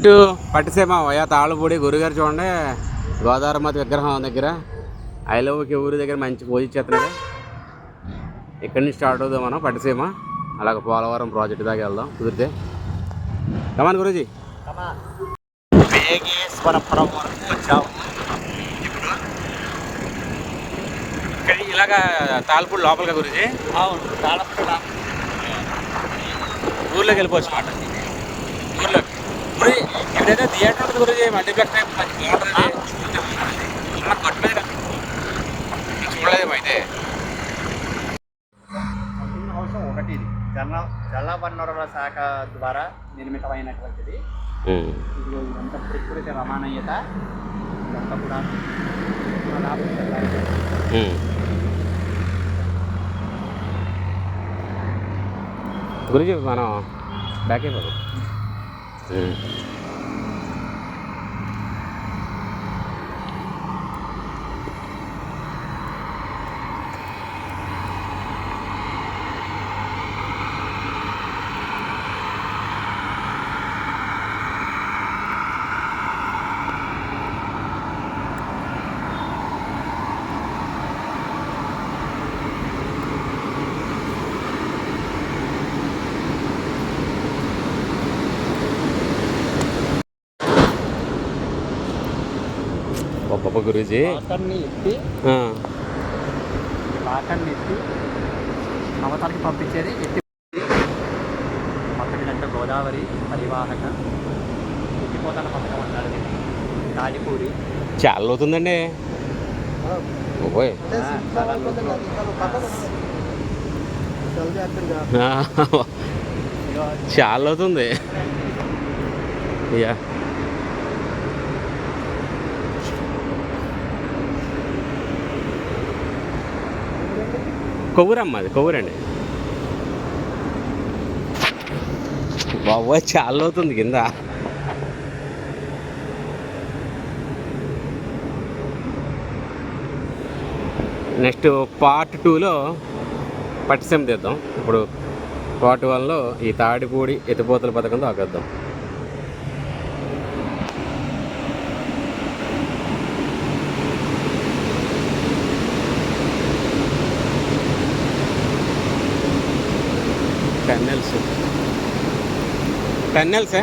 ఇటు పట్టిసీమ వయా తాళ్ళపూడి గురుగారు చూడండి. గోదావరమ్మతి విగ్రహం దగ్గర. ఐ లవ్కి ఊరి దగ్గర మంచి పూజ ఇచ్చేస్తున్నాడు ఇక్కడి నుంచి స్టార్ట్ అవుదాం మనం పట్టిసీమ. అలాగ పోలవరం ప్రాజెక్ట్ దాకా వెళ్దాం. కుదిరితే. Come on Guruji. వచ్చాము. ఇప్పుడు ఇలాగా తాళ్ళపూడి లోపలిగా గురూజీ? అవును తాళపూడ ఊర్లోకి వెళ్ళిపోవచ్చు మాట. ఎక్కడైతే థియేటర్ ఉంటుంది గురూజీ మల్టీప్లెక్స్ టైప్ బాగుంటుంది మీద అయితే. అవసరం ఒకటి ఇది. జల జల వనరుల శాఖ ద్వారా నిర్మితమైనటువంటిది. ఇదిగో ఇదంతా ప్రకృతి రమణీయత. ఇదంతా కూడా. గురించి మనం బ్యాక్ 嗯。గొప్ప గురూజీ. లాకర్ని ఎత్తి అవతలకి పంపించేది ఎత్తి గోదావరి పరివాహక ఎత్తిపోతాను పథకం అంటారు చాలా అవుతుందండి చాలా అవుతుంది కొవ్వురమ్మ అది కొవ్వురండి. బాబోయ్ చాలా అవుతుంది కింద. నెక్స్ట్ పార్ట్ టూలో పట్టిసెం తీద్దాం. ఇప్పుడు పార్ట్ వన్లో ఈ తాడిపూడి ఎత్తిపోతల పథకంతో ఆగేద్దాం టన్నెల్స్ టన్నెల్సే